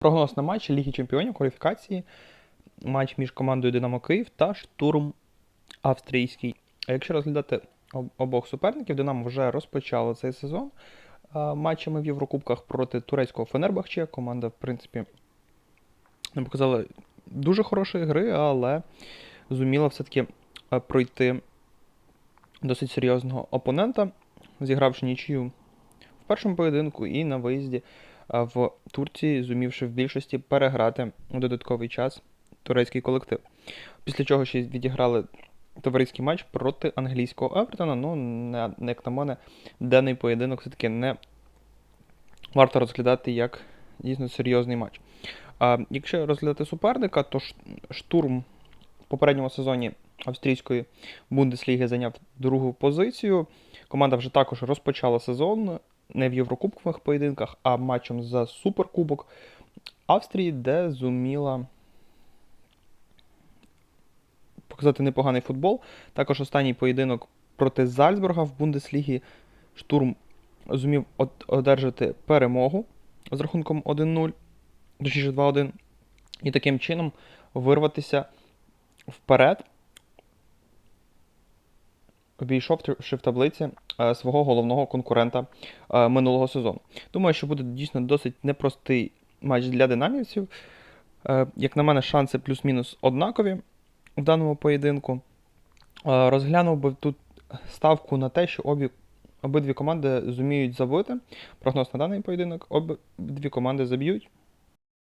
Прогноз на матч Ліги Чемпіонів кваліфікації. Матч між командою Динамо Київ та Штурм Австрійський. А якщо розглядати обох суперників, Динамо вже розпочало цей сезон матчами в Єврокубках проти турецького Фенербахче. Команда, в принципі, не показала дуже хорошої гри, але зуміла все-таки пройти досить серйозного опонента, зігравши нічию в першому поєдинку і на виїзді в Турції, зумівши в більшості переграти у додатковий час турецький колектив. Після чого ще відіграли товариський матч проти англійського Евертона. Ну, не, як на мене, даний поєдинок все-таки не варто розглядати як дійсно серйозний матч. А якщо розглядати суперника, то штурм в попередньому сезоні австрійської Бундесліги зайняв другу позицію. Команда вже також розпочала сезон не в Єврокубкових поєдинках, а матчем за Суперкубок Австрії, де зуміла показати непоганий футбол. Також останній поєдинок проти Зальцбурга в Бундеслігі. Штурм зумів одержати перемогу з рахунком 1-0, точніше 2-1, і таким чином вирватися вперед, обійшовши в таблиці е, свого головного конкурента е, минулого сезону. Думаю, що буде дійсно досить непростий матч для динамівців. Е, Як на мене, шанси плюс-мінус однакові в даному поєдинку. Розглянув би тут ставку на те, що обі, обидві команди зуміють забити. Прогноз на даний поєдинок, обидві команди заб'ють.